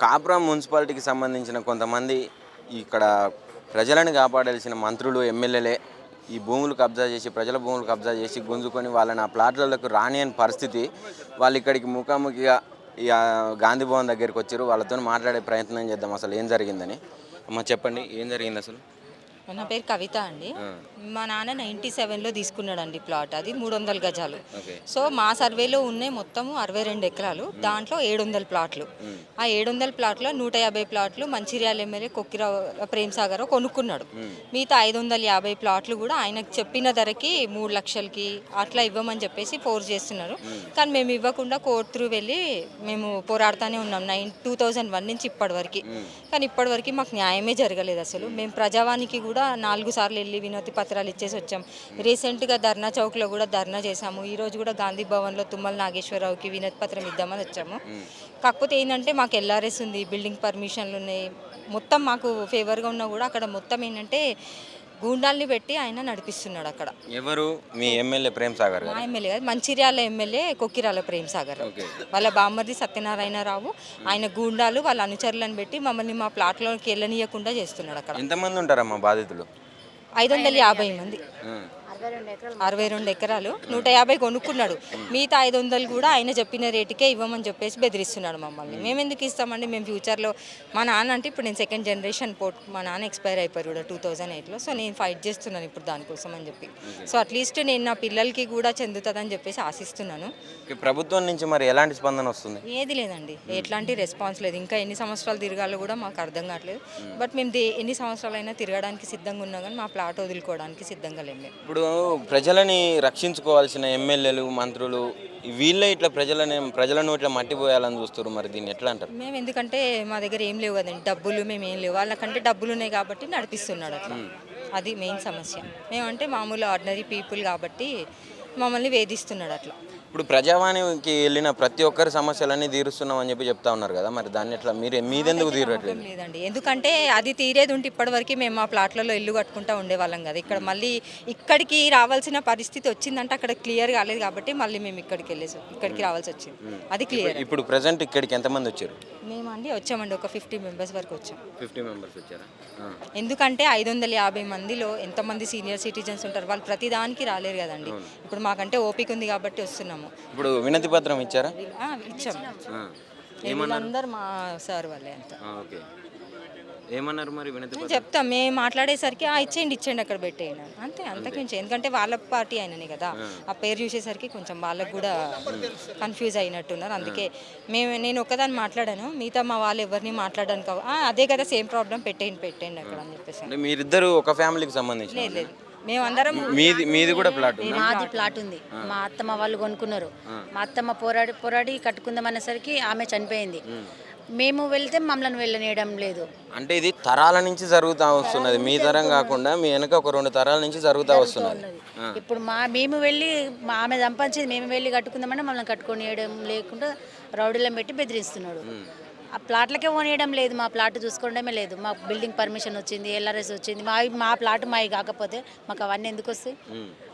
కాపురం మున్సిపాలిటీకి సంబంధించిన కొంతమంది ఇక్కడ ప్రజలను కాపాడాల్సిన మంత్రులు ఎమ్మెల్యేలే ఈ భూములు కబ్జా చేసి ప్రజల భూములు కబ్జా చేసి గుంజుకొని వాళ్ళని ఆ ప్లాట్లకు రానియని పరిస్థితి. వాళ్ళు ఇక్కడికి ముఖాముఖిగా ఈ ఆ, గాంధీ భవన్ దగ్గరికి వచ్చారు. వాళ్ళతో మాట్లాడే ప్రయత్నం చేద్దాం. అసలు ఏం జరిగిందని. అమ్మ చెప్పండి ఏం జరిగింది అసలు? నా పేరు కవిత అండి. మా నాన్న నైంటీ సెవెన్లో తీసుకున్నాడండి ప్లాట్. అది మూడు వందల గజాలు సో మా సర్వేలో ఉన్నాయి మొత్తము అరవై రెండు ఎకరాలు దాంట్లో ఏడు వందల ప్లాట్లు ఆ ఏడు వందల ప్లాట్లో నూట యాభై ప్లాట్లు మంచిర్యాల ఎమ్మెల్యే కొక్కిరావు ప్రేమ్ సాగర్ కొనుక్కున్నాడు. మిగతా ఐదు వందల యాభై ప్లాట్లు కూడా ఆయనకు చెప్పిన ధరకి మూడు లక్షలకి అట్లా ఇవ్వమని చెప్పేసి ఫోర్స్ చేస్తున్నారు. కానీ మేము ఇవ్వకుండా కోర్టు త్రూ వెళ్ళి మేము పోరాడుతూనే ఉన్నాం. నైన్ టూ థౌజండ్ వన్ నుంచి ఇప్పటి వరకు. కానీ ఇప్పటి వరకు మాకు న్యాయమే జరగలేదు అసలు. మేము ప్రజావానికి కూడా నాలుగు సార్లు వెళ్ళి వినతి పత్రాలు ఇచ్చేసి వచ్చాం. రీసెంట్గా ధర్నా చౌక్లో కూడా ధర్నా చేశాము. ఈ రోజు కూడా గాంధీ భవన్లో తుమ్మల నాగేశ్వరరావుకి వినతి పత్రం ఇద్దామని వచ్చాము. కాకపోతే ఏంటంటే మాకు ఎల్ఆర్ఎస్ ఉంది బిల్డింగ్ పర్మిషన్లు ఉన్నాయి. మొత్తం మాకు ఫేవర్గా ఉన్నా కూడా అక్కడ మొత్తం ఏంటంటే గూండాల్ని పెట్టి ఆయన నడిపిస్తున్నాడు అక్కడ. ఎవరు? మీ ఎమ్మెల్యే ప్రేమ్ సాగర్ మా ఎమ్మెల్యే కాదు మంచిర్యాల ఎమ్మెల్యే కొక్కిరాల ప్రేమ్ సాగర్. వాళ్ళ బామ్మర్ది సత్యనారాయణరావు ఆయన గూండాలు వాళ్ళ అనుచరులను పెట్టి మమ్మల్ని మా ప్లాట్లోకి వెళ్ళనీయకుండా చేస్తున్నాడు అక్కడ. ఎంతమంది ఉంటారమ్మా బాధితులు? ఐదు వందల యాభై మంది. అరవై రెండు ఎకరాలు నూట యాభై కొనుక్కున్నాడు. మిగతా ఐదు వందలు కూడా ఆయన చెప్పిన రేటుకే ఇవ్వమని చెప్పేసి బెదిరిస్తున్నాడు మమ్మల్ని. మేము ఎందుకు ఇస్తామండి? మేము ఫ్యూచర్లో మా నాన్న అంటే ఇప్పుడు నేను సెకండ్ జనరేషన్ పోర్ట్ మా నాన్న ఎక్స్పైర్ అయిపోయారు కూడా టూ థౌజండ్ ఎయిట్లో సో నేను ఫైట్ చేస్తున్నాను ఇప్పుడు దానికోసం అని చెప్పి. సో అట్లీస్ట్ నేను నా పిల్లలకి కూడా చెందుతుందని చెప్పేసి ఆశిస్తున్నాను. ప్రభుత్వం నుంచి మరి ఎలాంటి స్పందన వస్తుంది? ఏది లేదండి. ఎట్లాంటి రెస్పాన్స్ లేదు. ఇంకా ఎన్ని సంవత్సరాలు తిరగాలో కూడా మాకు అర్థం కావట్లేదు. బట్ మేము ఎన్ని సంవత్సరాలైనా తిరగడానికి సిద్ధంగా ఉన్నాం కానీ మా ప్లాట్ వదులుకోవడానికి సిద్ధంగా లేము. ఇప్పుడు ప్రజలని రక్షించుకోవాల్సిన ఎమ్మెల్యేలు మంత్రులు వీళ్ళే ఇట్లా ప్రజలని ప్రజలను ఇట్లా మట్టిపోయాలని చూస్తారు మరి దీన్ని. ఎట్లా అంటారు? మేము ఎందుకంటే మా దగ్గర ఏం లేవు కదండి. డబ్బులు మేము ఏం లేవు. వాళ్ళకంటే డబ్బులు ఉన్నాయి కాబట్టి నడిపిస్తున్నాడు అట్లా. అది మెయిన్ సమస్య. మేమంటే మామూలు ఆర్డినరీ పీపుల్ కాబట్టి మమ్మల్ని వేధిస్తున్నాడు అట్లా. ఇప్పుడు ప్రజావాణికి వెళ్ళిన ప్రతి ఒక్కరి సమస్యలన్నీ తీరుస్తున్నాం అని చెప్పి చెప్తా ఉన్నారు కదా మరి దాన్ని ఎట్లా మీరు మీదెందుకు తీరట్లేదు? లేదండి. ఎందుకంటే అది తీరేది ఉంటే ఇప్పటివరకు మేము మా ప్లాట్లలో ఇల్లు కట్టుకుంటా ఉండేవాళ్ళం కదా. ఇక్కడ మళ్ళీ ఇక్కడికి రావాల్సిన పరిస్థితి వచ్చిందంటే అక్కడ క్లియర్ కాలేదు కాబట్టి మళ్ళీ మేము ఇక్కడికి వెళ్ళేసి. ఇక్కడికి రావాల్సి వచ్చింది. అది క్లియర్. ఇప్పుడు ప్రజెంట్ ఇక్కడికి ఎంతమంది వచ్చారు? మేమండి వచ్చామండి ఒక ఫిఫ్టీ మెంబర్స్ వరకు వచ్చాం. ఫిఫ్టీ మెంబర్స్ వచ్చారా? ఎందుకంటే ఐదు వందల యాభై మందిలో ఎంతమంది సీనియర్ సిటిజన్స్ ఉంటారు వాళ్ళు ప్రతి దానికి రాలేరు కదండి. ఇప్పుడు మాకంటే ఓపిక ఉంది కాబట్టి వస్తున్నాము. ఇప్పుడు వినతి పత్రం ఇచ్చారా? ఆ, ఇచ్చాం. ఆ. వీళ్ళందరూ మా సార్ వాళ్ళే అంత ఓకే. ఏమన్నారు మరి వినతి చెప్తాం మేము మాట్లాడేసరికి ఆ ఇచ్చేయండి ఇచ్చేయండి అక్కడ పెట్టేయండి. అంతే అంతకుమించి ఎందుకంటే వాళ్ళ పార్టీ అయిననే కదా. ఆ. పేరు చూసేసరికి కొంచెం వాళ్ళకు కూడా కన్ఫ్యూజ్ అయినట్టున్నారు. అందుకే మేము నేను ఒక్కదాన్ని మాట్లాడాను. మిగతా మా వాళ్ళు ఎవరిని మాట్లాడడానికి అదే కదా సేమ్ ప్రాబ్లం పెట్టేయండి పెట్టేయండి అక్కడ అని చెప్పేసి మీరిద్దరు ఒక ఫ్యామిలీకి సంబంధించిన లేదు లేదు. మేమందరం మీది మీది కూడా ప్లాట్ ఉందా? మాది ప్లాట్ ఉంది. మా అత్తమ్మ వాళ్ళు కొనుక్కున్నారు. మా అత్తమ్మ పోరాడి పోరాడి కట్టుకుందాం అనేసరికి ఆమె చనిపోయింది. మేము వెళ్తే మమ్మల్ని వెళ్ళనీయడం లేదు. అంటే ఇది తరాల నుంచి జరుగుతూ వస్తున్నది. మీ తరం కాకుండా మీ వెనక ఒక రెండు తరాల నుంచి జరుగుతూ వస్తున్నది. ఇప్పుడు మా మేము వెళ్ళి మా ఆమె సంపాదించేది మేము వెళ్ళి కట్టుకుందామంటే మమ్మల్ని కట్టుకొనియడం లేకుండా రౌడీలను పెట్టి బెదిరిస్తున్నాడు. ఆ ప్లాట్లకే కొనియడం లేదు మా ప్లాట్ చూసుకోవడమే లేదు. మాకు బిల్డింగ్ పర్మిషన్ వచ్చింది ఎల్ఆర్ఎస్ వచ్చింది. మా మా ప్లాట్ మావి కాకపోతే మాకు అవన్నీ ఎందుకు వస్తాయి?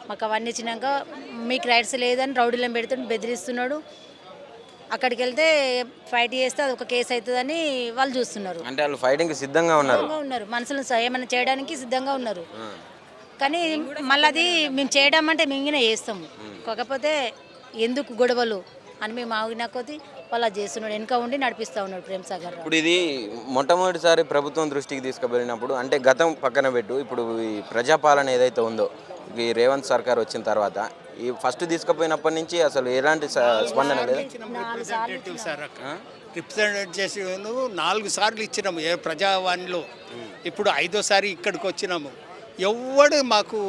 మాకు అవన్నీ ఇచ్చినాక మీకు రైట్స్ లేదని రౌడీలను పెడుతుంటే బెదిరిస్తున్నాడు. అక్కడికి వెళ్తే ఫైట్ చేస్తే అది ఒక కేసు అవుతుందని వాళ్ళు చూస్తున్నారు. అంటే వాళ్ళు ఫైటింగ్ సిద్ధంగా ఉన్నారు. స- ఏమైనా చేయడానికి సిద్ధంగా ఉన్నారు. కానీ మళ్ళీ అది మేము చేయడం అంటే మింగిన చేస్తాము. కాకపోతే ఎందుకు గొడవలు అని మేము ఆగిన కొద్దీ వాళ్ళు అది చేస్తున్నాడు వెనక ఉండి నడిపిస్తూ ఉన్నాడు ప్రేమ్ సాగర్ ఇప్పుడు ఇది మొట్టమొదటిసారి ప్రభుత్వం దృష్టికి తీసుకువెళ్ళినప్పుడు అంటే గతం పక్కన పెట్టు ఇప్పుడు ఈ ప్రజాపాలన ఏదైతే ఉందో ఈ రేవంత్ సర్కార్ వచ్చిన తర్వాత ఈ ఫస్ట్ తీసుకుపోయినప్పటి నుంచి అసలు ఎలాంటి స్పందన లేదు? రిప్రజెంటేటివ్ చేసి నాలుగు సార్లు ఇచ్చినాము ఏ ప్రజావాణిలో. ఇప్పుడు ఐదోసారి ఇక్కడికి వచ్చినాము. ఎవ్వడు మాకు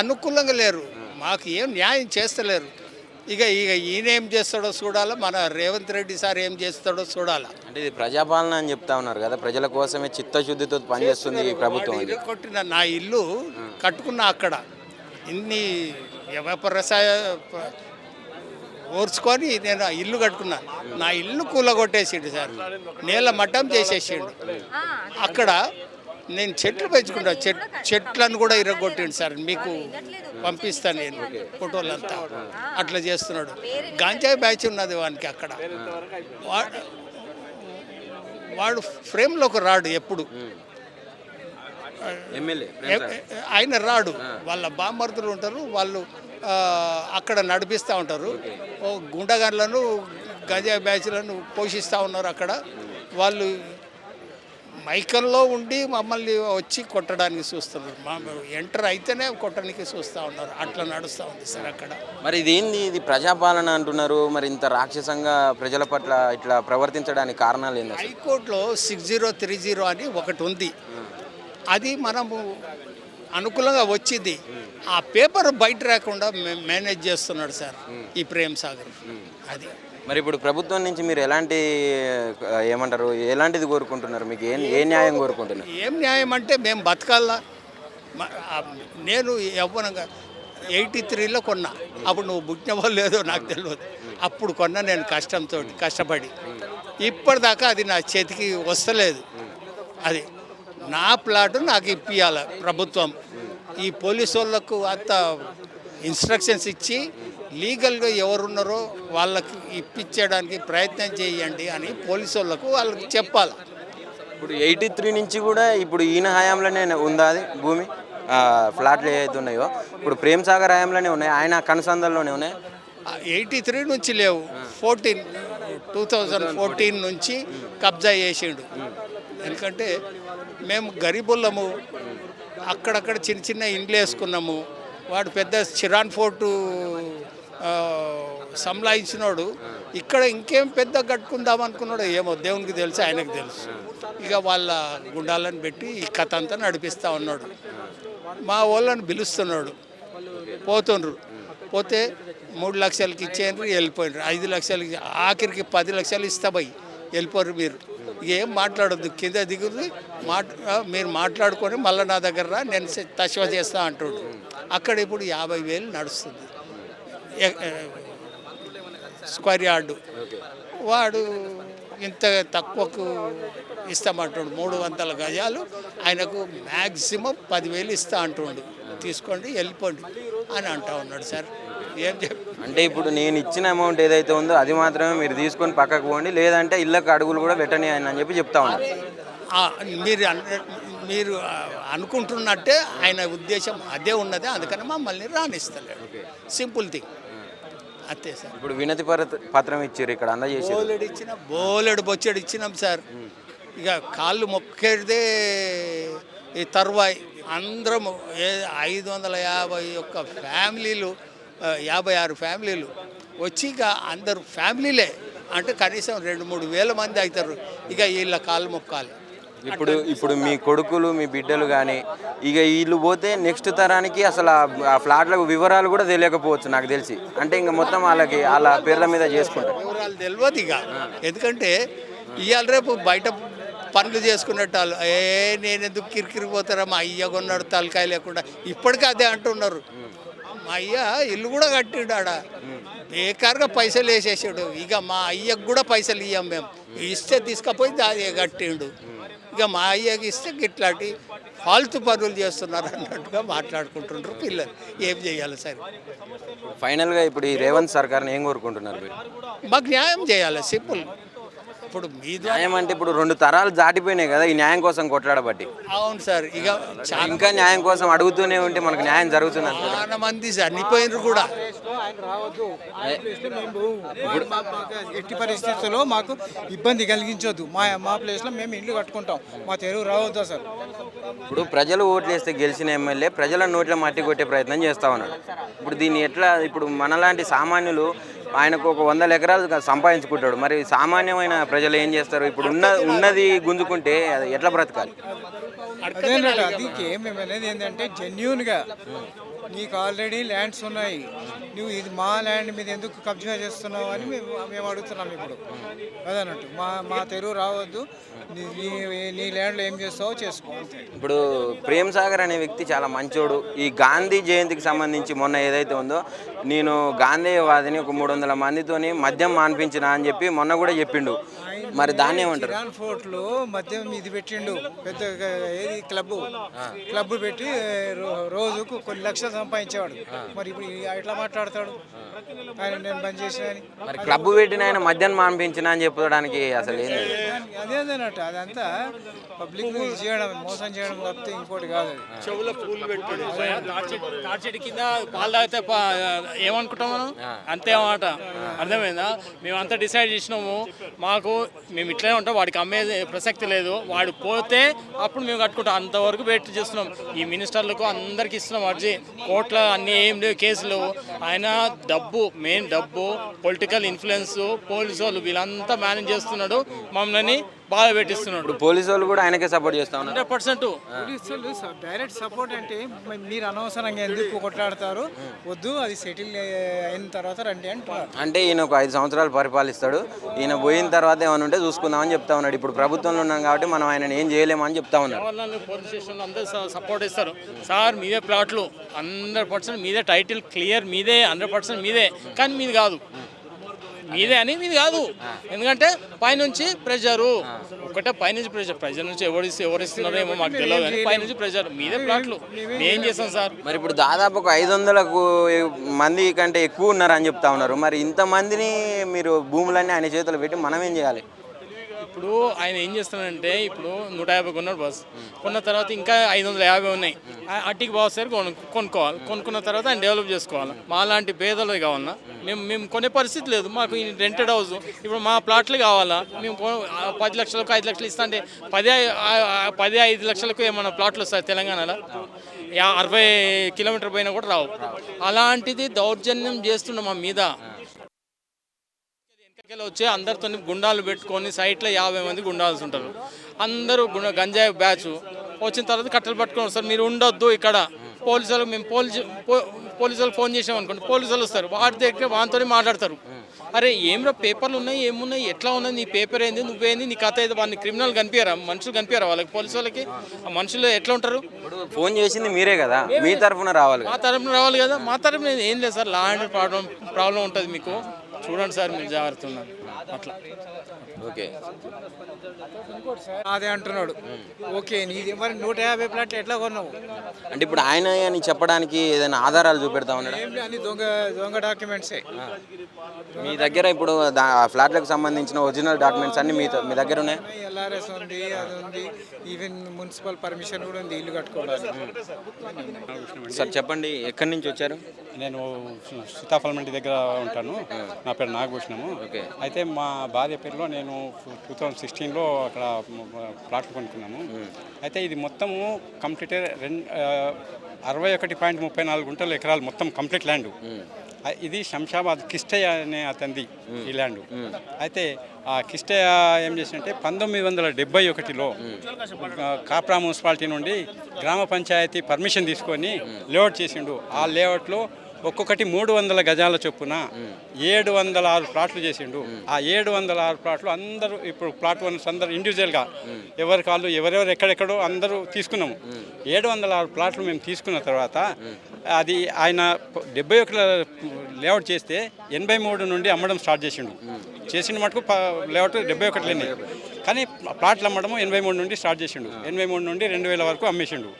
అనుకూలంగా లేరు. మాకు ఏం న్యాయం చేస్తలేరు. ఇక ఇక ఈయన ఏం చేస్తాడో చూడాలా మన రేవంత్ రెడ్డి సార్ ఏం చేస్తాడో చూడాలా. అంటే ఇది ప్రజాపాలన అని చెప్తా ఉన్నారు కదా ప్రజల కోసమే చిత్తశుద్ధితో పనిచేస్తుంది ఈ ప్రభుత్వం ఇది. కొట్టిన నా ఇల్లు కట్టుకున్నా అక్కడ. ఇన్ని వ్యవసాయ ఓర్చుకొని నేను ఆ ఇల్లు కట్టుకున్నాను నా ఇల్లు కూలగొట్టేసిండు సార్. నేల మట్టం చేసేసిండు. అక్కడ నేను చెట్లు పెంచుకుంటా. చెట్ చెట్లను కూడా ఇరగొట్టిండు సార్. మీకు పంపిస్తాను నేను ఫోటోలంతా. అట్లా చేస్తున్నాడు. గాంజాయి బ్యాచ్ ఉన్నది వానికి అక్కడ. వాడు ఫ్రేమ్లోకి రాడు ఎప్పుడు. ఆయన రాడు. వాళ్ళ బామ్మర్దులు ఉంటారు. వాళ్ళు అక్కడ నడిపిస్తూ ఉంటారు. గుండగాన్లను గంజా బ్యాచ్లను పోషిస్తూ ఉన్నారు అక్కడ. వాళ్ళు మైకల్లో ఉండి మమ్మల్ని వచ్చి కొట్టడానికి చూస్తున్నారు. మా ఎంటర్ అయితేనే కొట్టడానికి చూస్తూ ఉన్నారు. అట్లా నడుస్తూ ఉంది సార్ అక్కడ. మరి ఇది ఏంది ఇది ప్రజాపాలన అంటున్నారు. మరి ఇంత రాక్షసంగా ప్రజల పట్ల ఇట్లా ప్రవర్తించడానికి కారణాలు అసలు? హైకోర్టులో సిక్స్ జీరో త్రీ జీరో అని ఒకటి ఉంది. అది మనము అనుకూలంగా వచ్చింది. ఆ పేపర్ బయట రాకుండా మేనేజ్ చేస్తున్నాడు సార్ ఈ ప్రేమ్ సాగర్. అది. మరి ఇప్పుడు ప్రభుత్వం నుంచి మీరు ఎలాంటి ఏమంటారు ఎలాంటిది కోరుకుంటున్నారు? మీకు ఏం ఏ న్యాయం కోరుకుంటున్నారు? ఏం న్యాయం అంటే మేము బతకాలా? నేను యవ్వనంగా ఎయిటీ త్రీలో కొన్నా. అప్పుడు నువ్వు పుట్టినవో లేదో నాకు తెలియదు అప్పుడు కొన్నా నేను కష్టంతో కష్టపడి. ఇప్పటిదాకా అది నా చేతికి వస్తలేదు. అది నా ప్లాట్ నాకు ఇప్పియాల ప్రభుత్వం. ఈ పోలీసు వాళ్ళకు అంత ఇన్స్ట్రక్షన్స్ ఇచ్చి లీగల్గా ఎవరున్నారో వాళ్ళకి ఇప్పించడానికి ప్రయత్నం చేయండి అని పోలీసు వాళ్ళకు వాళ్ళకి చెప్పాలి. ఇప్పుడు ఎయిటీ త్రీ నుంచి కూడా ఇప్పుడు ఈయన హయాంలోనే ఉందా అది భూమి? ఫ్లాట్లు ఏవైతే ఉన్నాయో? ఇప్పుడు ప్రేమ్ సాగర్ హయాంలోనే ఉన్నాయి ఆయన కనుసంధంలోనే ఉన్నాయి. ఎయిటీ త్రీ నుంచి లేవు. ఫోర్టీన్ టూ థౌజండ్ ఫోర్టీన్ నుంచి కబ్జా చేసిండు. ఎందుకంటే మేము గరీబుల్లము అక్కడక్కడ చిన్న చిన్న ఇండ్లు వేసుకున్నాము వాడు పెద్ద చిరాన్ ఫోర్టు సంలాయించినోడు ఇక్కడ ఇంకేం పెద్ద కట్టుకుందాం అనుకున్నాడు ఏమో దేవునికి తెలుసు ఆయనకు తెలుసు. ఇక వాళ్ళ గుండాలను పెట్టి ఈ కథ అంతా నడిపిస్తూ ఉన్నాడు. మా వాళ్ళని పిలుస్తున్నాడు. పోతుండ్రు. పోతే మూడు లక్షలకి ఇచ్చేయండి వెళ్ళిపోయినారు ఐదు లక్షలకి ఆఖరికి పది లక్షలు ఇస్తా పోయి వెళ్ళిపోరు మీరు. ఏం మాట్లాడొద్దు కింద దిగురు మాట్ మీరు మాట్లాడుకొని మళ్ళీ నా దగ్గర నేను తశ్వ చేస్తా అంటుడు. అక్కడ ఇప్పుడు యాభై వేలు నడుస్తుంది. Square yard. వాడు ఇంత తక్కువకు ఇస్తామంటాడు. మూడు వందల గజాలు. ఆయనకు మ్యాక్సిమం పదివేలు ఇస్తా అంటుండు. తీసుకోండి వెళ్ళిపోండి అని అంటా ఉన్నాడు సార్. ఏం అంటే ఇప్పుడు నేను ఇచ్చిన అమౌంట్ ఏదైతే ఉందో అది మాత్రమే మీరు తీసుకొని పక్కకు పోండి. లేదంటే ఇళ్ళకి అడుగులు కూడా పెట్టని ఆయన అని చెప్పి చెప్తా ఉన్నారు ఆ, మీరు మీరు అనుకుంటున్నట్టే ఆయన ఉద్దేశం అదే ఉన్నది. అందుకని మమ్మల్ని రాణిస్తలేడు సింపుల్ థింగ్. అంతే సార్. ఇప్పుడు వినతి పత్ర- పత్రం ఇచ్చారు ఇక్కడ అందజేసారు బోలెడు ఇచ్చిన బోలెడు బొచ్చెడు ఇచ్చినాం సార్. ఇక కాళ్ళు మొక్కేదే ఈ తర్వాయి. అందరం ఐదు వందల యాభై ఒక్క ఫ్యామిలీలు యాభై ఆరు ఫ్యామిలీలు వచ్చి ఇక అందరు ఫ్యామిలీలే. అంటే కనీసం రెండు మూడు వేల మంది అవుతారు. ఇక వీళ్ళ కాళ్ళు మొక్కాలి. ఇప్పుడు ఇప్పుడు మీ కొడుకులు మీ బిడ్డలు కానీ ఇక వీళ్ళు పోతే నెక్స్ట్ తరానికి అసలు ఆ- ఫ్లాట్ల ఫ్లాట్లకు వివరాలు కూడా తెలియకపోవచ్చు నాకు తెలిసి. అంటే ఇంకా మొత్తం వాళ్ళకి వాళ్ళ పేర్ల మీద చేసుకుంటారు. వివరాలు తెలియదు ఇక. ఎందుకంటే ఇవాళ రేపు బయట పనులు చేసుకున్నట్టు వాళ్ళు ఏ నేను ఎందుకు కిరికిరి పోతారా? మా అయ్య కొన్నాడు తలకాయ లేకుండా. ఇప్పటికీ అదే అంటున్నారు. మా అయ్య ఇల్లు కూడా కట్టిండు ఆడ. బేకారుగా పైసలు వేసేసాడు. ఇక మా అయ్యకు కూడా పైసలు ఇయ్యం మేము. ఇస్తే తీసుకపోయి దాని కట్టిండు. ఇక మా అయ్యకి ఇస్తే ఇట్లాంటి ఫాల్తు పనులు చేస్తున్నారు అన్నట్టుగా మాట్లాడుకుంటుంటారు పిల్లలు. ఏం చేయాలి సరే. ఫైనల్గా ఇప్పుడు ఈ రేవంత్ సర్కార్ని ఏం కోరుకుంటున్నారు మీరు? మాకు న్యాయం చేయాలి సింపుల్. ఇప్పుడు మీ న్యాయం అంటే ఇప్పుడు రెండు తరాలు దాటిపోయినాయి కదా ఈ న్యాయం కోసం కొట్లాడబట్టి. అవును సార్ ఇక చాలా ఇంకా న్యాయం కోసం అడుగుతూనే ఉంటే మనకు న్యాయం జరుగుతుంది. చాలా మంది చనిపోయినరు కూడా. ఎట్టి పరిస్థితుల్లో మాకు ఇబ్బంది కలిగించొద్దు. మా మా ప్లేస్లో మేము ఇల్లు కట్టుకుంటాం. మా తెలుగు రావద్దు అసలు. ఇప్పుడు ప్రజలు ఓట్లు వేస్తే గెలిచిన ఎమ్మెల్యే ప్రజల నోట్ల మట్టి కొట్టే ప్రయత్నం చేస్తా ఉన్నాడు. ఇప్పుడు దీన్ని ఎట్లా ఇప్పుడు మనలాంటి సామాన్యులు ఆయనకు ఒక వందల ఎకరాలు సంపాదించుకుంటాడు. మరి సామాన్యమైన ప్రజలు ఏం చేస్తారు? ఇప్పుడు ఉన్న ఉన్నది గుంజుకుంటే అది ఎట్లా బ్రతకాలి? అదేనట అది ఏంటంటే జెన్యున్గా నీకు ఆల్రెడీ ల్యాండ్స్ ఉన్నాయి. నువ్వు ఇది మా ల్యాండ్ మీద ఎందుకు కబ్జా చేస్తున్నావు అని మేము మేము అడుగుతున్నాం ఇప్పుడు. అదన్నట్టు. మా మా తెరువు రావద్దు. నీ నీ- ల్యాండ్లో ఏం చేస్తావో చేసుకో. ఇప్పుడు ప్రేమ్ సాగర్ అనే వ్యక్తి చాలా మంచోడు. ఈ గాంధీ జయంతికి సంబంధించి మొన్న ఏదైతే ఉందో నేను గాంధీవాదిని ఒక మూడు వందల మందితోని మద్యం మాన్పించిన అని చెప్పి మొన్న కూడా చెప్పిండు. మరి దాన్ని ఏమంటారు? కిరాన్ ఫోర్ట్లో మద్యం ఇది పెట్టిండు పెద్ద ఏది క్లబ్ క్లబ్ పెట్టి రో- రోజుకు కొన్ని లక్షలు సంపాదించేవాడు. మరి ఇప్పుడు ఈ- ఎట్లా మాట్లాడతాడు? ఆయన నేను బంద్ చేసిన అని. మరి క్లబ్ పెట్టిన ఆయన మద్యాన్ని మాన్పించిన అని చెప్పడానికి అసలు ఏంది అదేందన్నట్టు? అదంతా పబ్లిక్ చేయడం మోసం చేయడం తప్పితే ఇంకోటి కాదు అది. కింద పాలు తాగితే పా- ఏమనుకుంటాం మనం? అంతే అన్నమాట. అర్థమైందా? మేము అంతా డిసైడ్ చేసినాము. మాకు మేము ఇట్లనే ఉంటాం వాడికి అమ్మే ప్రసక్తి లేదు. వాడు పోతే అప్పుడు మేము కట్టుకుంటాం. అంతవరకు వెయిట్ చేస్తున్నాం. ఈ మినిస్టర్లకు అందరికి ఇస్తున్నాం అర్జీ. కోట్ల అన్ని ఏం లేవు కేసులు ఆయన డబ్బు మెయిన్ డబ్బు పొలిటికల్ ఇన్ఫ్లుయెన్స్ పోలీసు వాళ్ళు వీళ్ళంతా మేనేజ్ చేస్తున్నాడు. మమ్మల్ని బాధ పెట్టిస్తున్నాడు. పోలీసు వాళ్ళు కూడా ఆయనకే సపోర్ట్ చేస్తా ఉన్నారు. Hundred percent. పోలీసులు డైరెక్ట్ సపోర్ట్ అంటే మీరు అనవసరంగా ఎందుకు కొట్లాడతారు? వద్దు అది సెటిల్ అయిన తర్వాత రండి అంటున్నారు. అంటే ఈయన ఒక ఐదు సంవత్సరాలు పరిపాలిస్తాడు. ఈయన పోయిన తర్వాత ఏమైనా ఉంటే చూసుకుందామని చెప్తా ఉన్నాడు. ఇప్పుడు ప్రభుత్వంలో ఉన్నాం కాబట్టి మనం ఆయన ఏం చేయలేమని చెప్తా ఉన్నాడు పోలీస్ స్టేషన్లో అందరూ సపోర్ట్ ఇస్తారు సార్ మీదే ప్లాట్లు. హండ్రెడ్ పర్సెంట్ మీదే టైటిల్ క్లియర్ మీదే హండ్రెడ్ పర్సెంట్ మీదే. కానీ మీది కాదు. మీదే అని మీది కాదు. ఎందుకంటే పైనుంచి ప్రెజరు ఒకటే పైనుంచి ప్రెజర్ ప్రెజర్ నుంచి ఎవరు ఎవరు ఇస్తున్నారో ఏమో మాకు తెలియదు కానీ పైనుంచి ప్రెజర్ మీదే ప్లాట్లు. ఏం చేస్తాం సార్. మరి ఇప్పుడు దాదాపు ఒక ఐదు వందలకు మంది కంటే ఎక్కువ ఉన్నారని చెప్తా ఉన్నారు. మరి ఇంతమందిని మీరు భూములన్నీ ఆయన చేతులు పెట్టి మనం ఏం చేయాలి? ఇప్పుడు ఆయన ఏం చేస్తున్నాడంటే ఇప్పుడు నూట యాభై కొన్నాడు బస్ కొన్న తర్వాత ఇంకా ఐదు వందల యాభై ఉన్నాయి. ఆ- అట్టికి బాగుసారి కొను కొనుక్కోవాలి. కొనుక్కున్న తర్వాత ఆయన డెవలప్ చేసుకోవాలి. మా లాంటి పేదలు కావాలన్నా మేము మేము కొనే పరిస్థితి లేదు. మాకు రెంటెడ్ హౌస్ ఇప్పుడు మా ప్లాట్లు కావాలా? మేము పది లక్షలకు ఐదు లక్షలు ఇస్తా అంటే పది పది ఐదు లక్షలకు ఏమైనా ప్లాట్లు వస్తాయి తెలంగాణలో? యా అరవై కిలోమీటర్ పోయినా కూడా రావు. అలాంటిది దౌర్జన్యం చేస్తున్నాం మా మీద. వెనకకెళ్ళి వచ్చి అందరితో గుండాలు పెట్టుకొని సైట్లో యాభై మంది గుండాల్సి ఉంటారు. అందరూ గంజాయి బ్యాచ్. వచ్చిన తర్వాత కట్టెలు పట్టుకొని వస్తారు. మీరు ఉండొద్దు ఇక్కడ. పోలీసులు మేము పోలీసు పోలీసులు ఫోన్ చేసాం అనుకోండి. పోలీసులు వస్తారు. వాటి దగ్గర వాటితో మాట్లాడతారు. అరే ఏమ్రా పేపర్లు ఉన్నాయి? ఏమున్నాయి? ఎట్లా ఉన్నది నీ పేపర్ ఏంది? నువ్వేంది? నీ కథ ఏది? వాళ్ళని క్రిమినల్ కనిపించారా మనుషులు కనిపించారా వాళ్ళకి పోలీసు వాళ్ళకి? ఆ మనుషులు ఎట్లా ఉంటారు? ఫోన్ చేసింది మీరే కదా. మీ తరఫున రావాలి మా తరపున రావాలి కదా. మా తరపున ఏం లేదు sir. Law and problem problem ఉంటుంది మీకు. చూడండి సార్ మీరు జాగ్రత్త ఉన్నారు అట్లా. ఓకే. అదే అంటున్నాడు. ఓకే నీది మరి నూట యాభై ప్లాట్లు ఎట్లా కొన్నావు? అంటే ఇప్పుడు ఆయన అని చెప్పడానికి ఏదైనా ఆధారాలు చూపెడతా ఉన్నాడు అన్ని దొంగ దొంగ డాక్యుమెంట్సే. మీ దగ్గర ఇప్పుడు దా- ఫ్లాట్లకు సంబంధించిన ఒరిజినల్ డాక్యుమెంట్స్ అన్ని మీ మీ దగ్గర ఉన్నాయి? ఎల్ఆర్ఎస్ ఉంది అది ఉంది. ఈవెన్ మున్సిపల్ పర్మిషన్ కూడా ఉంది ఇల్లు కట్టుకోవడానికి. సార్ చెప్పండి ఎక్కడి నుంచి వచ్చారు? నేను సీతాఫలం మండి దగ్గర ఉంటాను. నా పేరు నాగభూషణము. ఓకే. అయితే మా భార్య పేరులో నేను టూ థౌజండ్ సిక్స్టీన్లో అక్కడ ప్లాట్ కొనుక్కున్నాము అయితే ఇది మొత్తము కంప్లీట్ రెండు అరవై ఒకటి పాయింట్ ముప్పై నాలుగు గుంటలు ఎకరాలు మొత్తం కంప్లీట్ ల్యాండ్. ఇది శంషాబాద్ కిష్టయ్య అనే అతనిది ఈ ల్యాండ్. అయితే ఆ కిష్టయ్య ఏం చేసిందంటే పంతొమ్మిది వందల డెబ్బై ఒకటిలో కాప్రా మున్సిపాలిటీ నుండి గ్రామ పంచాయతీ పర్మిషన్ తీసుకొని లేఅవుట్ చేసిండు. ఆ లేఅవుట్లో ఒక్కొక్కటి మూడు వందల గజాల చొప్పున ఏడు వందల ఆరు ప్లాట్లు చేసిండు. ఆ ఏడు వందల ఆరు ప్లాట్లు అందరూ ఇప్పుడు ప్లాట్ ఓనర్స్ అందరూ ఇండివిజువల్గా ఎవరి కాళ్ళు ఎవరెవరు ఎక్కడెక్కడో అందరూ తీసుకున్నాము. ఏడు వందల ఆరు ప్లాట్లు మేము తీసుకున్న తర్వాత అది ఆయన డెబ్బై ఒకటి లేఅవుట్ చేస్తే ఎనభై మూడు నుండి అమ్మడం స్టార్ట్ చేసిండు. చేసిన మటుకు లేఅవుట్ డెబ్బై ఒకటిలోనే కానీ ప్లాట్లు అమ్మడము ఎనభై మూడు నుండి స్టార్ట్ చేసిండు. ఎనభై మూడు నుండి రెండు వేల వరకు అమ్మేసిండు.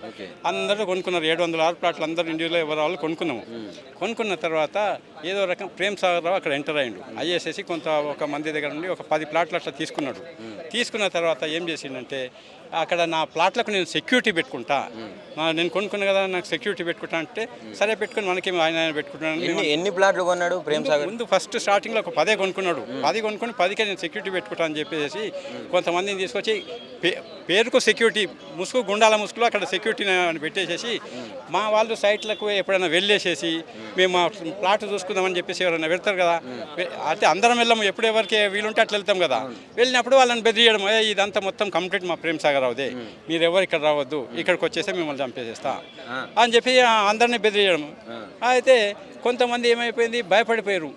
అందరూ కొనుక్కున్నారు. ఏడు వందల ఆరు ప్లాట్లు అందరూ ఇండివిజువల్ ఎవరి వాళ్ళు కొనుక్కున్నాము కొనుక్కున్న తర్వాత ఏదో రకం ప్రేమ్ సాగర్ రావు అక్కడ ఎంటర్ అయ్యిండు. అయ్యేసేసి కొంత ఒక మంది దగ్గర నుండి ఒక పది ప్లాట్లు అట్లా తీసుకున్నాడు. తీసుకున్న తర్వాత ఏం చేసిండంటే అక్కడ నా ప్లాట్లకు నేను సెక్యూరిటీ పెట్టుకుంటా. నేను కొనుక్కున్నా కదా నాకు సెక్యూరిటీ పెట్టుకుంటా అంటే సరే పెట్టుకుని మనకేం ఆయన ఆయన పెట్టుకుంటాను ఎన్ని ప్లాట్లు కొన్నాడు ప్రేమ్ సాగర్? ముందు ఫస్ట్ స్టార్టింగ్లో ఒక పదే కొనుక్కున్నాడు. పది కొనుక్కొని పదికే నేను సెక్యూరిటీ పెట్టుకుంటా అని చెప్పేసి కొంతమందిని తీసుకొచ్చి పేరుకు సెక్యూరిటీ ముసుగు గుండాల ముసుగులో అక్కడ సెక్యూరిటీ పెట్టేసేసి మా వాళ్ళు సైట్లకు ఎప్పుడైనా వెళ్ళేసేసి మేము. ప్లాట్ చూసుకుందామని చెప్పేసి ఎవరైనా పెడతారు కదా అంటే అందరం వెళ్ళాము. ఎప్పుడు ఎవరికి వీలుంటే అట్లా వెళ్తాం కదా. వెళ్ళినప్పుడు వాళ్ళని బెదిరియడం "ఏ, ఇదంతా మొత్తం కంప్లీట్ మా ప్రేమ్ సాగర్ అవుదే మీరు ఎవరు ఇక్కడ రావద్దు ఇక్కడికి వచ్చేస్తే మిమ్మల్ని చంపేసేస్తా అని చెప్పి అందరినీ బెదిరియడం అయితే కొంతమంది ఏమైపోయింది? భయపడిపోయారు.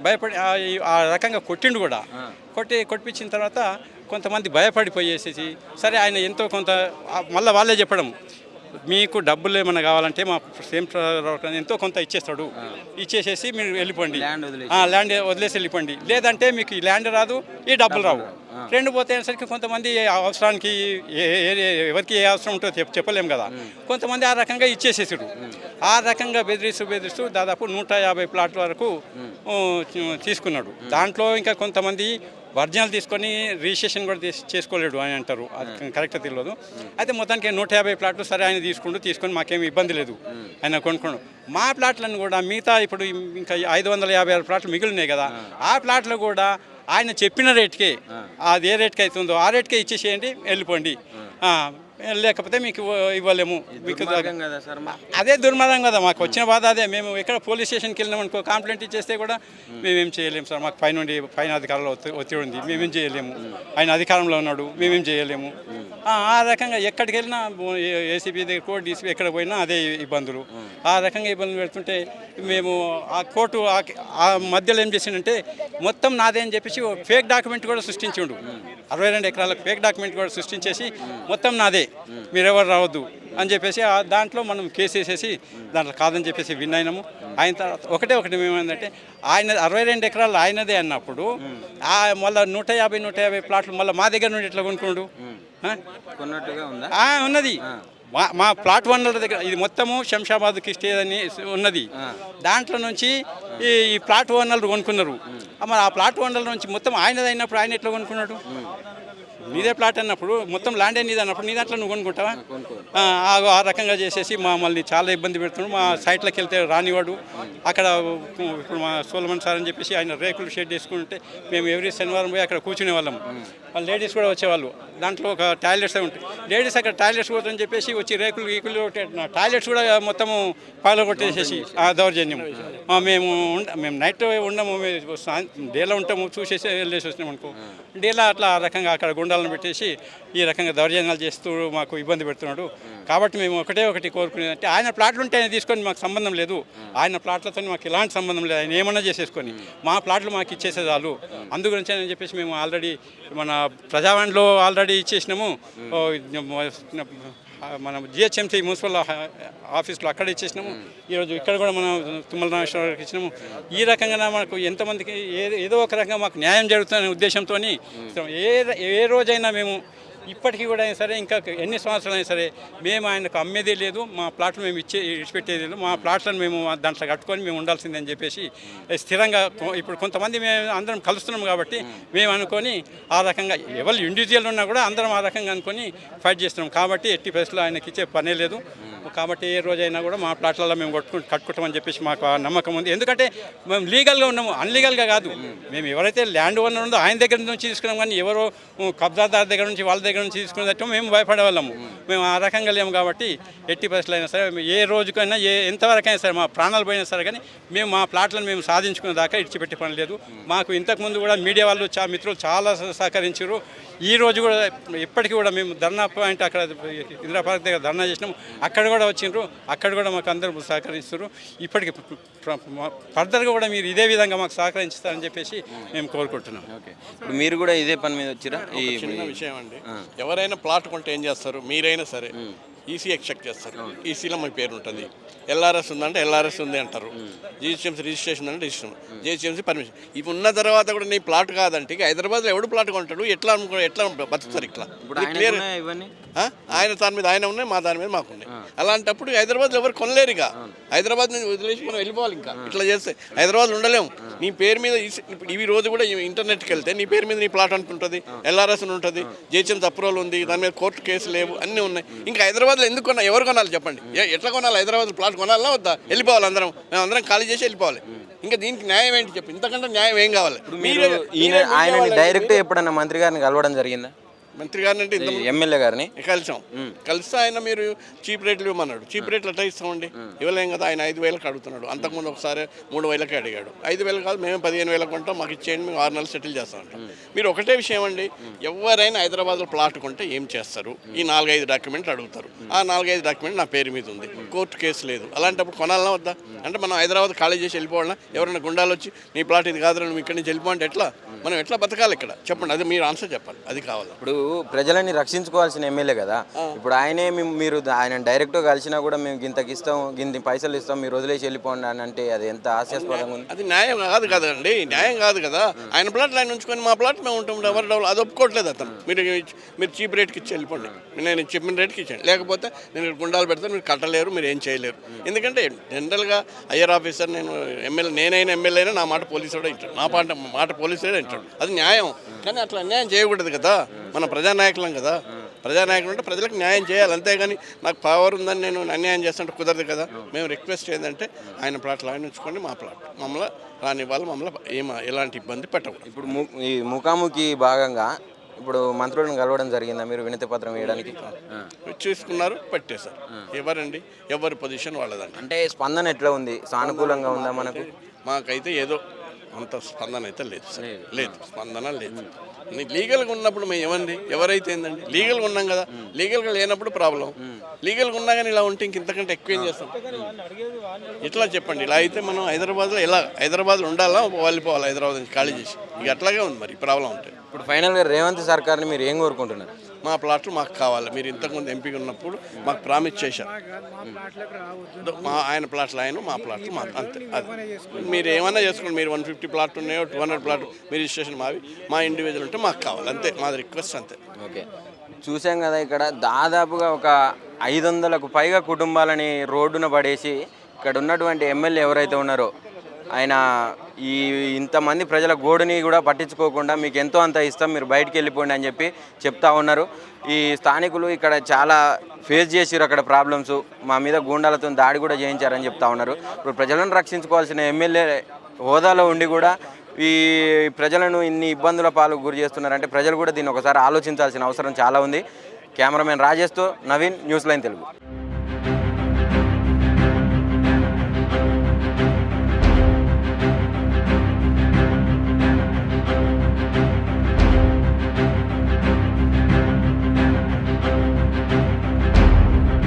భయపడి ఆ- రకంగా కొట్టిండు కూడా. కొట్టి కొట్టించిన తర్వాత కొంతమంది భయపడిపోయేసేసి సరే ఆయన ఎంతో కొంత మళ్ళీ వాళ్ళే చెప్పడం మీకు డబ్బులు ఏమైనా కావాలంటే మా సేమ్ ఎంతో కొంత ఇచ్చేస్తాడు. ఇచ్చేసేసి మీరు వెళ్ళిపోండి. ల్యాండ్ వదిలేసి. వెళ్ళిపోండి. లేదంటే మీకు ఈ ల్యాండ్ రాదు ఈ డబ్బులు రావు. రెండు పోతేసరికి కొంతమంది అవసరానికి ఏ- ఏ- ఏ- ఎవరికి ఏ అవసరం ఉంటుందో చెప్ చెప్పలేం కదా. కొంతమంది ఆ రకంగా ఇచ్చేసేసారు ఆ రకంగా బెదిరిస్తూ బెదిరిస్తూ దాదాపు నూట యాభై ప్లాట్ల వరకు తీసుకున్నాడు. దాంట్లో ఇంకా కొంతమంది వర్జనల్ తీసుకొని రిజిస్ట్రేషన్ కూడా తీస్- చేసుకోలేడు అని అంటారు. అది కరెక్ట్ తెలియదు. అయితే మొత్తానికి నూట యాభై ప్లాట్లు సరే ఆయన తీసుకుంటూ తీసుకొని మాకేమి ఇబ్బంది లేదు. ఆయన కొనుక్కోండు మా ప్లాట్లను కూడా మిగతా ఇప్పుడు ఇంకా ఐదు వందల యాభై ఆరు ప్లాట్లు మిగిలినాయి కదా ఆ ప్లాట్లు కూడా ఆయన చెప్పిన రేట్కే అది ఏ రేట్కి అవుతుందో ఆ రేట్కే ఇచ్చేసేయండి వెళ్ళిపోండి. లేకపోతే మీకు ఇవ్వలేము. మీకు. అదే దుర్మార్గం కదా మాకు వచ్చిన బాధ అదే. మేము ఎక్కడ పోలీస్ స్టేషన్కి వెళ్ళినాం అనుకో కంప్లైంట్ ఇచ్చేస్తే కూడా మేమేం. చేయలేము సార్. మాకు పైన నుండి పైన అధికారంలో ఒత్తి- ఒత్తిడి ఉంది. మేమేం చేయలేము. ఆయన అధికారంలో ఉన్నాడు. మేమేం చేయలేము. ఆ రకంగా ఎక్కడికి వెళ్ళినా ఏసీపీ దగ్గర కోర్టు డీసీపీ ఎక్కడ పోయినా అదే ఇబ్బందులు. ఆ రకంగా ఇబ్బందులు పెడుతుంటే మేము ఆ కోర్టు ఆ- మధ్యలో ఏం చేసిండంటే మొత్తం నాదే అని చెప్పేసి ఫేక్ డాక్యుమెంట్ కూడా సృష్టించిండు. అరవై రెండు ఎకరాలకు ఫేక్ డాక్యుమెంట్ కూడా సృష్టించేసి మొత్తం నాదే. మీరెవరు రావద్దు అని చెప్పేసి దాంట్లో మనం కేసు వేసేసి దాంట్లో కాదని చెప్పేసి విన్ అయినాము. ఆయన తర్వాత ఒకటే ఒకటి ఏమైందంటే ఆయన అరవై రెండు ఎకరాలు ఆయనదే అన్నప్పుడు ఆ మళ్ళీ నూట యాభై నూట యాభై ప్లాట్లు మళ్ళీ మా దగ్గర నుండి ఎట్లా కొనుక్కోండు ఉన్నది. మా మా ప్లాట్ వన్ల దగ్గర ఇది మొత్తము శంషాబాద్కి స్టే అని ఉన్నది. దాంట్లో నుంచి ఈ ఈ ప్లాట్ ఓనర్లు కొనుక్కున్నారు. మరి ఆ ప్లాట్ ఓనర్ల నుంచి మొత్తం ఆయనది అయినప్పుడు ఆయన ఎట్లా కొనుక్కున్నాడు? నీదే ప్లాట్ అన్నప్పుడు మొత్తం ల్యాండ్ నీది అన్నప్పుడు నీ దాంట్లో నువ్వు కొనుక్కుంటావా? ఆ, రకంగా చేసేసి మమ్మల్ని చాలా ఇబ్బంది పెడుతున్నాడు. మా సైట్లోకి వెళ్తే రానివాడు అక్కడ ఇప్పుడు మా సోలమన్ సార్ అని చెప్పేసి ఆయన రేకులు షెడ్ వేసుకుంటే మేము ఎవ్రీ శనివారం పోయి అక్కడ కూర్చునే వాళ్ళం. వాళ్ళు లేడీస్ కూడా వచ్చేవాళ్ళు. దాంట్లో ఒక టాయిలెట్స్ ఉంటాయి. లేడీస్ అక్కడ టాయిలెట్స్ పోతుందని చెప్పేసి వచ్చి రేకులు గీకులు టాయిలెట్స్ కూడా మొత్తము పాలు కొట్టేసేసి ఆ దౌర్జన్యం. మేము ఉండ- మేము నైట్ ఉండము డేలో ఉంటాము చూసేసి వెళ్ళేసి వచ్చినాం అనుకో. డేలా అట్లా ఆ రకంగా అక్కడ గుండాలను పెట్టేసి ఈ రకంగా దౌర్జన్యాలు చేస్తూ మాకు ఇబ్బంది పెడుతున్నాడు. కాబట్టి మేము ఒకటే ఒకటి కోరుకునేది అంటే ఆయన ప్లాట్లు ఉంటే ఆయన తీసుకొని మాకు సంబంధం లేదు. ఆయన ప్లాట్లతో మాకు ఎలాంటి సంబంధం లేదు. ఆయన ఏమన్నా చేసేసుకొని మా ప్లాట్లు మాకు ఇచ్చేసే చాలు. అందుగురించి అని చెప్పేసి మేము ఆల్రెడీ మన ప్రజావాణిలో ఆల్రెడీ ఇచ్చేసినాము. మన జిహెచ్ఎంసీ మున్సిపల్ ఆఫీస్లో అక్కడ ఇచ్చేసినాము. ఈరోజు ఇక్కడ కూడా మనం తుమ్మల రామేశ్వరరావుకి ఇచ్చినాము. ఈ రకంగా మనకు ఎంతమందికి ఏదో ఒక రకంగా మాకు న్యాయం జరుగుతుందనే ఉద్దేశంతో ఏ ఏ రోజైనా మేము ఇప్పటికీ కూడా అయినా సరే ఇంకా ఎన్ని సంవత్సరాలు అయినా సరే మేము ఆయనకు అమ్మేదే లేదు మా ప్లాట్లు మేము ఇచ్చే ఇచ్చిపెట్టేది లేదు మా ప్లాట్లను మేము దాంట్లో కట్టుకొని మేము ఉండాల్సిందని చెప్పేసి స్థిరంగా ఇప్పుడు కొంతమంది మేము అందరం కలుస్తున్నాం కాబట్టి మేము అనుకొని ఆ రకంగా ఎవరు ఇండివిజువల్ ఉన్నా కూడా అందరం ఆ రకంగా అనుకొని ఫైట్ చేస్తున్నాం. కాబట్టి ఎట్టి పరిస్థితుల్లో ఆయనకి ఇచ్చే పనే లేదు. కాబట్టి ఏ రోజైనా కూడా మా ప్లాట్లలో మేము కొట్టుకు కట్టుకుంటామని చెప్పేసి మాకు ఆ నమ్మకం ఉంది. ఎందుకంటే మేము లీగల్గా ఉన్నాము. అన్లీగల్గా కాదు. మేము ఎవరైతే ల్యాండ్ ఓనర్ ఉందో ఆయన దగ్గర నుంచి తీసుకున్నాం కానీ ఎవరో ఉ, కబ్జాదారు దగ్గర నుంచి వాళ్ళ దగ్గర నుంచి తీసుకున్నట్టు మేము భయపడేవాళ్ళము. మేము ఆ రకంగా లేము కాబట్టి ఎట్టి పరిస్థితులు అయినా సరే ఏ రోజుకైనా ఏ ఎంతవరకైనా సరే మా ప్రాణాలు పోయినా సరే కానీ మేము మా ప్లాట్లను మేము సాధించుకునే దాకా ఇడిచిపెట్టే పని లేదు. మాకు ఇంతకుముందు కూడా మీడియా వాళ్ళు చా మిత్రులు చాలా సహకరించారు. ఈ రోజు కూడా ఇప్పటికీ కూడా మేము ధర్నా పాయింట్ అక్కడ ఇందిరా పార్క్ దగ్గర ధర్నా చేసినాము. అక్కడ కూడా వచ్చిండ్రు. అక్కడ కూడా మాకు అందరూ సహకరిస్తారు ఇప్పటికి ఫర్దర్గా కూడా మీరు ఇదే విధంగా మాకు సహకరించుతారని చెప్పేసి మేము కోరుకుంటున్నాం. ఓకే ఇప్పుడు మీరు కూడా ఇదే పని మీద వచ్చిరా? ఈ చిన్న విషయం అండి. ఎవరైనా ప్లాట్ కొంటే ఏం చేస్తారు? మీరైనా సరే. ఈసీ ఎక్సెప్ట్ చేస్తారు. ఈసీలో మీ పేరు ఉంటుంది. ఎల్ఆర్ఎస్ ఉందంటే ఎల్ఆర్ఎస్ ఉంది అంటారు. జిహెచ్ఎంసీ రిజిస్ట్రేషన్ అంటే రిజిస్ట్రేషన్. GHMC permission. ఇవి ఉన్న తర్వాత కూడా నీ ప్లాట్ కాదంటే ఇక హైదరాబాద్లో ఎవడు ప్లాట్ కొంటాడు? ఎట్లా అనుకో ఎట్లా బతుకుతారు ఇట్లా? ఆ? ఆయన దాని మీద ఆయన ఉన్నాయి మా దాని మీద మాకు ఉన్నాయి. అలాంటప్పుడు హైదరాబాద్లో ఎవరు కొనలేరు ఇక. హైదరాబాద్ నుంచి వదిలేసి మనం వెళ్ళిపోవాలి ఇంకా. ఇట్లా చేస్తే హైదరాబాద్ ఉండలేము. నీ పేరు మీద ఈ- ఇప్పుడు ఇవి రోజు కూడా ఇంటర్నెట్కి వెళ్తే నీ పేరు మీద నీ ప్లాట్ అనుకుంటుంది. ఎల్ఆర్ఎస్ ఉంటుంది. జేహెచ్ఎంస్ అప్రూవల్ ఉంది. దాని మీద కోర్టు కేసు లేవు. అన్నీ ఉన్నాయి. ఇంకా హైదరాబాద్లో ఎందుకు కొన్నా? ఎవరు కొనాలి చెప్పండి. ఎట్లా కొనాలి? హైదరాబాద్ ప్లాట్ కొనాలా వద్దా? వెళ్ళిపోవాలి అందరం. మేము అందరం ఖాళీ చేసి వెళ్ళిపోవాలి. ఇంకా దీనికి న్యాయం ఏంటి చెప్పి? ఇంతకంటే న్యాయం ఏం కావాలి? మీరు ఆయనని డైరెక్ట్ ఎప్పుడన్నా మంత్రి గారిని కలవడం జరిగిందా? మంత్రి గారిని అంటే ఎమ్మెల్యే గారిని? కలిసాం. కలిస్తే ఆయన మీరు చీప్ రేట్లు ఇవ్వమన్నాడు. చీప్ రేట్లు ఎట్లా ఇస్తామండి? ఇవ్వలేం కదా ఆయన ఐదు వేలకు అడుగుతున్నాడు. అంతకుముందు ఒకసారి మూడు వేలకే అడిగాడు. ఐదు వేలు కాదు మేము పదిహేను వేలకు కొంటాం మాకు ఇచ్చేయండి మేము ఆరు నెలలు సెటిల్ చేస్తామంటాం. మీరు ఒకటే విషయం అండి ఎవరైనా హైదరాబాద్లో ప్లాట్ కొంటే ఏం చేస్తారు? ఈ నాలుగైదు డాక్యుమెంట్లు అడుగుతారు. ఆ నాలుగైదు డాక్యుమెంట్ నా పేరు మీద ఉంది. కోర్టు కేసు లేదు. అలాంటప్పుడు కొనాలన్నా వద్దా? అంటే మనం హైదరాబాద్ ఖాళీ చేసి వెళ్ళిపోవాలన్నా ఎవరైనా గుండాలు వచ్చి నీ ప్లాట్ ఇది కాదు నువ్వు ఇక్కడి నుంచి వెళ్ళిపో అంటే ఎట్లా? మనం ఎట్లా బతకాలి ఇక్కడ? చెప్పండి అది మీరు ఆన్సర్ చెప్పాలి అది కావాలి. ఇప్పుడు ప్రజలని రక్షించుకోవాల్సిన ఎమ్మెల్యే కదా? ఇప్పుడు ఆయనే మీరు ఆయన డైరెక్ట్ కలిసినా కూడా మేము గింతకి ఇస్తాం గింత పైసలు ఇస్తాం మీరు వదిలేసి వెళ్ళిపోండి అని అంటే అది ఎంత హాస్యాస్పదంగా ఉంది? అది న్యాయం కాదు కదండి న్యాయం కాదు కదా? ఆయన ప్లాట్ ఆయన ఉంచుకొని మా ప్లాట్ మేము ఉంటాం ఎవరు డబ్బులు అది ఒప్పుకోవట్లేదు అతను. మీరు మీరు చీప్ రేట్కి ఇచ్చి వెళ్ళిపోండి. నేను చెప్పిన రేట్కి ఇచ్చాను. లేకపోతే నేను ఇక్కడ గుండాలు పెడతాను మీరు కట్టలేరు మీరు ఏం చేయలేరు. ఎందుకంటే జనరల్గా అయ్యర్ ఆఫీసర్ నేను ఎమ్మెల్యే నేనైనా ఎమ్మెల్యే అయినా నా మాట పోలీసు కూడా వింటాడు నా మాట మాట పోలీసు కూడా వింటాడు అది న్యాయం. కానీ అట్లా అన్యాయం చేయకూడదు కదా. మన ప్రజానాయకులం కదా. ప్రజానాయకులు అంటే ప్రజలకు న్యాయం చేయాలి. అంతేగాని నాకు పవర్ ఉందని నేను అన్యాయం చేస్తుంటే కుదరదు కదా. మేము రిక్వెస్ట్ ఏంటంటే ఆయన ప్లాట్లు ఆయన ఉంచుకోండి మా ప్లాట్. మమ్మల్ని రాని వాళ్ళు మమ్మల్ని ఏం ఎలాంటి ఇబ్బంది పెట్టకూడదు. ఇప్పుడు ఈ ముఖాముఖి భాగంగా ఇప్పుడు మంత్రులను కలవడం జరిగిందా? మీరు వినతి పత్రం వేయడానికి. చూసుకున్నారు పెట్టేశారు. ఎవరండి? ఎవరి పొజిషన్ వాళ్ళదండి. అంటే స్పందన ఎట్లా ఉంది? సానుకూలంగా ఉందా మనకు? మాకైతే ఏదో అంత స్పందన అయితే లేదు సార్. లేదు. స్పందన లేదు. లీగల్గా ఉన్నప్పుడు మేము ఏమండి? ఎవరైతే ఏందండి? లీగల్గా ఉన్నాం కదా. లీగల్గా లేనప్పుడు ప్రాబ్లం. లీగల్గా ఉన్నా కానీ ఇలా ఉంటే ఇంక ఇంతకంటే ఎక్కువ ఏం చేస్తాం? ఇట్లా చెప్పండి. ఇలా అయితే మనం హైదరాబాద్లో ఎలా హైదరాబాద్లో ఉండాలా? వెళ్ళిపోవాలి హైదరాబాద్ నుంచి ఖాళీ చేసి? ఇక అట్లాగే ఉంది మరి ప్రాబ్లం ఉంటే. ఇప్పుడు ఫైనల్గా రేవంత్ సర్కార్ని మీరు ఏం కోరుకుంటున్నారు? మా ప్లాట్లు మాకు కావాలి. మీరు ఇంతకుముందు ఎంపీగా ఉన్నప్పుడు మాకు ప్రామిస్ చేశారు. మా ఆయన ప్లాట్లు ఆయన మా ప్లాట్లు మాకు అంతే. అది. మీరు ఏమన్నా చేసుకోండి మీరు వన్ ఫిఫ్టీ ప్లాట్ ఉన్నాయో టూ హండ్రెడ్ ప్లాట్ మీ రిజిస్ట్రేషన్ మావి మా ఇండివిజువల్ ఉంటే మాకు కావాలి. అంతే. మాది రిక్వెస్ట్ అంతే. ఓకే. చూసాం కదా ఇక్కడ దాదాపుగా ఒక ఐదు వందలకు పైగా కుటుంబాలని రోడ్డున పడేసి ఇక్కడ ఉన్నటువంటి ఎమ్మెల్యే ఎవరైతే ఉన్నారో ఆయన ఈ ఇంతమంది ప్రజల గోడుని కూడా పట్టించుకోకుండా మీకు ఎంతో అంత ఇస్తాం మీరు బయటికి వెళ్ళిపోండి అని చెప్పి చెప్తా ఉన్నారు. ఈ స్థానికులు ఇక్కడ చాలా ఫేస్ చేసిరు అక్కడ ప్రాబ్లమ్స్ మా మీద గూండాలతో దాడి కూడా చేయించారని చెప్తా ఉన్నారు. ఇప్పుడు ప్రజలను రక్షించుకోవాల్సిన ఎమ్మెల్యే హోదాలో ఉండి కూడా ఈ ప్రజలను ఇన్ని ఇబ్బందుల పాలు గురి చేస్తున్నారంటే ప్రజలు కూడా దీన్ని ఒకసారి ఆలోచించాల్సిన అవసరం చాలా ఉంది. కెమెరామెన్ రాజేష్తో నవీన్ న్యూస్ లైన్ తెలుగు.